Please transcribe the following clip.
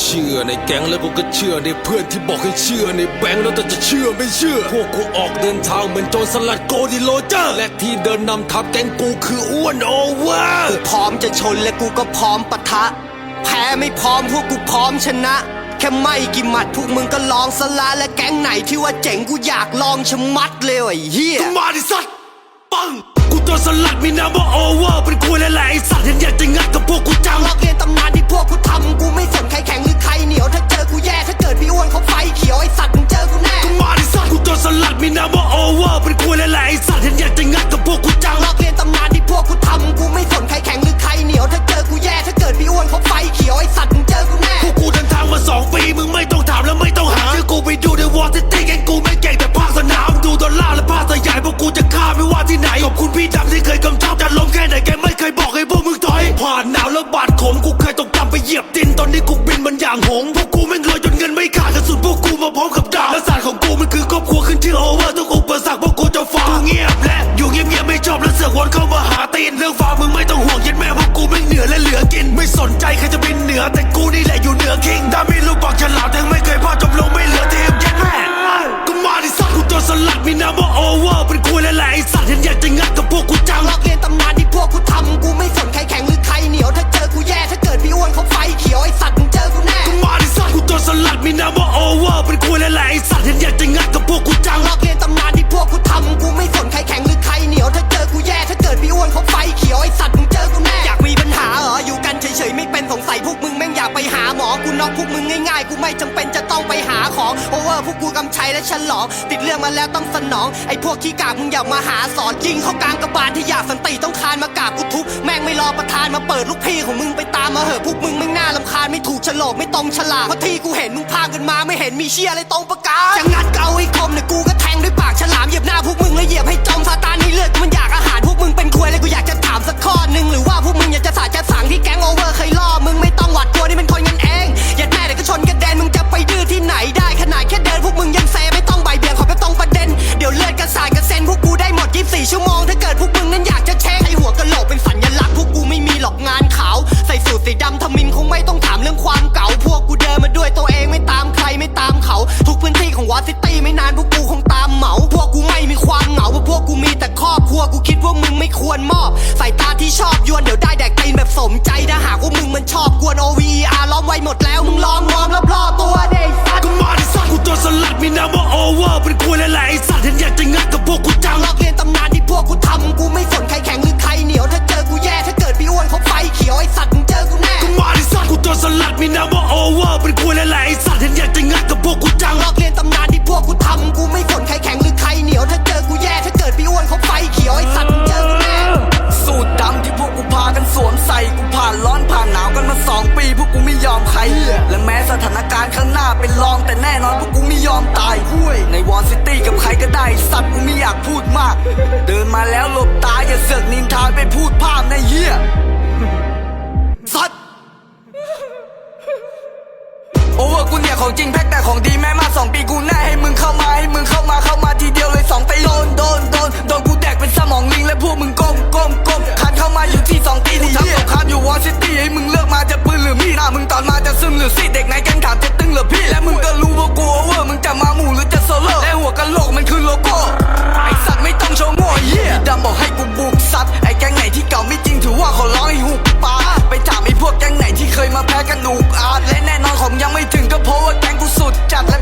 เชื่อในแก๊งแล้วกูก็เชื่อในเพื่อนที่บอกให้เชื่อในแบงค์แล้วแต่จะเชื่อไม่เชื่อ พวกกูออกเดินทางเหมือนโจรสลัดโกดิโลเจอร์และที่เดินนำทัพแก๊งกูคืออ้วนโอเวอร์พร้อมจะชนและกูก็พร้อมปะทะ แพ้ไม่พร้อมพวกกูพร้อมชนะ แค่ไม่กี่หมัดพวกมึงก็ลองสละและแก๊งไหนที่ว่าเจ๋งกูอยากลองชะมัดเลยไอ้เหี้ยก็มาดิสัตว์ปังกูตัวสลัดมีนามว่าโอเวอร์เป็นกูและแหละไอสัตว์เห็นอยากจะงัดกับพวกกูจังลอกเรียนตำนานที่พวกกูทำกูไม่ ขอบคุณพี่ดำที่เคยกำชับจะล้มแค่ไหนแกไม่เคยบอกให้พวกมึงถอยผ่านหนาวแล้วบาดขมกูเคยต้องจำไปเหยียบดินตอนนี้กูบินมันอย่างหงพวกกูแม่งรวยจนเงินไม่ขาดกระสุนพวกกูมาพร้อมกับดาบและศาสตร์ของกูมันคือครอบครัวขึ้นชื่อโอเวอร์ทุกอุปสรรคพวกกูจะฝ่ากูเงียบแล ตัวสลัดมีนามว่าโอเวอร์เป็นกูและหละไอสัตว์เห็นอยากจะงัดกับพวกกูจังลอกเรียนตำนานที่พวกกูทำกูไม่สนใครแข็งหรือใครเหนียวถ้าเจอกูแย่ถ้าเกิดพี่อ้วนเขาไฟเขียวไอสัตว์มึงเจอกูแน่อยากมีปัญหาเหรออยู่กันเฉยๆไม่เป็นสงสัยพวกมึงแม่งอยากไปหาหมอกูน็อกพวกมึงง่ายๆกูไม่จำเป็นจะต้องไปหาของโอเวอร์พวกกูกำชัยและฉลองติดเรื่องมาแล้วต้องสนองไอพวกขี้กากมึงอยากมาหาสอนยิงเข้ากลางกระบาลที่อยากสันติต้องคานมากราบกูทุบแอประธานมาเปิดลูกพี่ของมึงไปตามมาเหอะพวกมึงไม่น่าลำคาญไม่ถูกฉลกไม่ตรงฉลาดเพราะที่กูเห็นมึงพากันมาไม่เห็นมีเชี่ยอะไรตรงประกาศจะงัดเกาไอ้คมเนี่ยกูก็แทงด้วยปากฉลามเหยียบหน้าพวกมึงแล้วเหยียบให้จมซาต ซิตี้ไม่นานพวกกูคงตามเหมา พวกกูไม่มีความเหงาเพราะพวกกูมีแต่ครอบครัวกูคิดว่ามึงไม่ควรมอบ สายตาที่ชอบยวนเดี๋ยวได้แดกตีนแบบสมใจถ้าหากว่ามึงมันชอบกวน OVR ล้อมไว้หมดแล้วมึงล้อมล้อมรอบๆตัวเด็กสัตว์ก็มาดิสัตว์กูตัวสลัดมีนามว่าโอเวอร์เป็นกูและแหละไอสัตว์เห็นอยากจะงัดกับพวกกูจังลอกเรียนตำนานที่พวกกูทำกูไม่สนใครแข็งหรือใครเหนียวถ้าเจอกูแย่ถ้าเกิดพี่อ้วนเขาไฟเขียวไอสัตว์ กูผ่านร้อนผ่านหนาวกันมาสองปีพวกกูไม่ยอมใคร และแม้สถานการณ์ข้างหน้าเป็นรองแต่แน่นอนพวกกูไม่ยอมตายในวอลซิตี้กับใครก็ได้สัตว์กูไม่อยากพูดมาก เดินมาแล้วหลบตาอย่าเสือกนินทาไปพูดภาพในเหี้ยสัตว์โอเวอร์กูเนี่ยของจริงแพ็คแต่ของดีแม่มาสองปีกูแน่ให้มึงเข้ามาให้มึง หรือซีเด็กไหนแก๊งถามจะตึงหรือพี่และมึงก็รู้ว่ากูโอเวอร์มึงจะมาหมู่หรือจะโซโล่และหัวกะโหลกมันคือโลโก้ไอสัตว์ไม่ต้องโชว์โง่เหี้ยดำบอกให้กูบุกซัดไอแก๊งไหนที่เก่าไม่จริงถือว่าเขาร้องให้หุบปากไปถามไอพวกแก๊งไหนที่เคยมาแพ้กันอุกอาจและแน่นอนของยังไม่ถึงก็เพราะว่าแก๊งกูสุดจัดและ